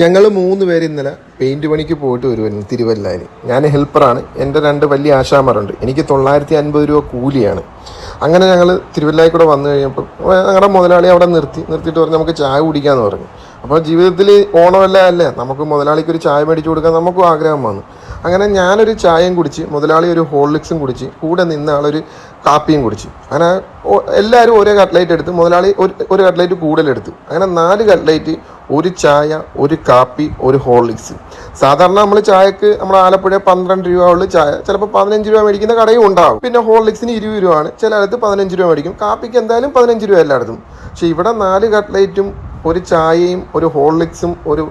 ഞങ്ങൾ മൂന്ന് പേര് ഇന്നലെ പെയിന്റ് പണിക്ക് പോയിട്ട് വരുമായിരുന്നു തിരുവല്ലായിൽ ഞാൻ ഹെൽപ്പറാണ് എന്റെ രണ്ട് വലിയ ആശാമാരുണ്ട് എനിക്ക് തൊള്ളായിരത്തി അൻപത് രൂപ കൂലിയാണ്. അങ്ങനെ ഞങ്ങൾ തിരുവല്ലായി കൂടെ വന്നു കഴിഞ്ഞപ്പോൾ ഞങ്ങളുടെ മുതലാളി അവിടെ നിർത്തി. നിർത്തിയിട്ട് പറഞ്ഞു നമുക്ക് ചായ കുടിക്കാമെന്ന് പറഞ്ഞു. അപ്പോൾ ജീവിതത്തിൽ ഓണമല്ല അല്ലേ? നമുക്ക് മുതലാളിക്ക് ഒരു ചായ മേടിച്ചു കൊടുക്കാൻ നമുക്കും ആഗ്രഹം വന്നു. അങ്ങനെ ഞാനൊരു ചായയും കുടിച്ച് മുതലാളി ഒരു ഹോർലിക്സും കുടിച്ച് കൂടെ നിന്ന ആളൊരു കാപ്പിയും കുടിച്ച്. അങ്ങനെ എല്ലാവരും ഒരേ കട്ട്ലൈറ്റ് എടുത്ത് മുതലാളി ഒരു ഒരു കട്ട്ലൈറ്റ് കൂടുതലെടുത്തു. അങ്ങനെ നാല് കട്ട്ലൈറ്റ് ഒരു ചായ ഒരു കാപ്പി ഒരു ഹോർലിക്സ്. സാധാരണ നമ്മൾ ചായക്ക് നമ്മൾ ആലപ്പുഴ പന്ത്രണ്ട് രൂപ ഉള്ളു. ചായ ചിലപ്പോൾ പതിനഞ്ച് രൂപ മേടിക്കുന്ന കടയും ഉണ്ടാവും. പിന്നെ ഹോർലിക്സിന് ഇരുപത് രൂപയാണ് ചില ചിലയിടത്ത് പതിനഞ്ച് രൂപ മേടിക്കും. കാപ്പിക്ക് എന്തായാലും പതിനഞ്ച് രൂപ എല്ലായിടത്തും. പക്ഷേ ഇവിടെ നാല് കട്ട്ലൈറ്റും ഒരു ചായയും ഒരു ഹോർലിക്സും ഒരു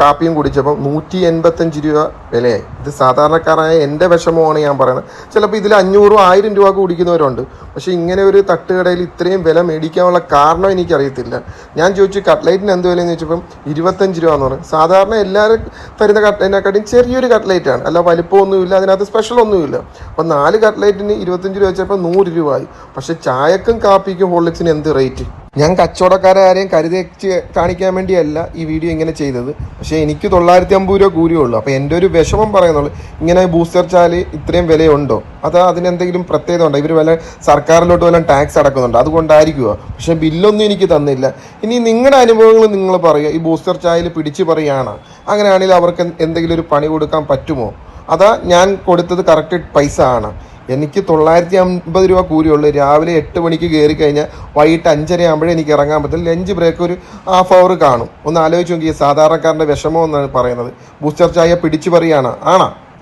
കാപ്പിയും കുടിച്ചപ്പോൾ നൂറ്റി എൺപത്തഞ്ച് രൂപ വിലയായി. ഇത് സാധാരണക്കാരായ എന്റെ വിഷമമാണ് ഞാൻ പറയുന്നത് ചിലപ്പോൾ ഇതിൽ അഞ്ഞൂറും ആയിരം രൂപ കുടിക്കുന്നവരുണ്ട്. പക്ഷേ ഇങ്ങനെ ഒരു തട്ടുകടയിൽ ഇത്രയും വില മേടിക്കാനുള്ള കാരണം എനിക്കറിയത്തില്ല. ഞാൻ ചോദിച്ചു കട്ട്ലൈറ്റിന് എന്ത് വിലയെന്ന്? ചോദിച്ചപ്പം ഇരുപത്തഞ്ച് രൂപ എന്ന് പറഞ്ഞു. സാധാരണ എല്ലാവരും തരുന്ന കട്ട്ലൈറ്റിനെക്കാട്ടിയും ചെറിയൊരു കട്ട്ലൈറ്റാണ്. അല്ല വലിപ്പമൊന്നുമില്ല അതിനകത്ത് സ്പെഷ്യൽ ഒന്നുമില്ല. അപ്പം നാല് കട്ട്ലൈറ്റിന് ഇരുപത്തഞ്ച് രൂപ വെച്ചപ്പോൾ നൂറ് രൂപ ആയി. പക്ഷേ ചായക്കും കാപ്പിക്കും ഹോർലിക്സിന് എന്ത് റേറ്റ് ഞാൻ കച്ചവടക്കാരെ ആരെയും കരുതച്ച് കാണിക്കാൻ വേണ്ടിയല്ല ഈ വീഡിയോ ഇങ്ങനെ ചെയ്തത്. പക്ഷേ എനിക്ക് തൊള്ളായിരത്തി അമ്പത് രൂപ കൂലിയേ ഉള്ളൂ അപ്പോൾ എന്റെ ഒരു വിഷമം പറയുന്നുള്ളൂ. ഇങ്ങനെ ബൂസ്റ്റർ ചാൽ ഇത്രയും വിലയുണ്ടോ? അത് അതിനെന്തെങ്കിലും പ്രത്യേകത ഉണ്ടോ? ഇവർ വല്ല സർക്കാരിലോട്ട് വല്ല ടാക്സ് അടക്കുന്നുണ്ട്? അതുകൊണ്ടായിരിക്കുമോ പക്ഷേ ബില്ലൊന്നും എനിക്ക് തന്നില്ല. ഇനി നിങ്ങളുടെ അനുഭവങ്ങൾ നിങ്ങൾ പറയുക. ഈ ബൂസ്റ്റർ ചായയിൽ പിടിച്ചു പറയുകയാണ്. അങ്ങനെയാണെങ്കിൽ അവർക്ക് എന്തെങ്കിലും ഒരു പണി കൊടുക്കാൻ പറ്റുമോ? അതാ ഞാൻ കൊടുത്തത് കറക്റ്റ് പൈസ ആണ്. എനിക്ക് തൊള്ളായിരത്തി അമ്പത് രൂപ കൂലിയുള്ളൂ. രാവിലെ എട്ട് മണിക്ക് കയറി കഴിഞ്ഞാൽ വൈകിട്ട് അഞ്ചര ആകുമ്പോഴേ എനിക്ക് ഇറങ്ങാൻ പറ്റില്ല ലഞ്ച് ബ്രേക്ക് ഒരു ഹാഫ് അവർ കാണും. ഒന്ന് ആലോചിച്ച് നോക്കി സാധാരണക്കാരന്റെ വിഷമം എന്നാണ് പറയുന്നത്. ബൂസ്റ്റർ ചായ പിടിച്ചു പറയുകയാണ് ആണോ?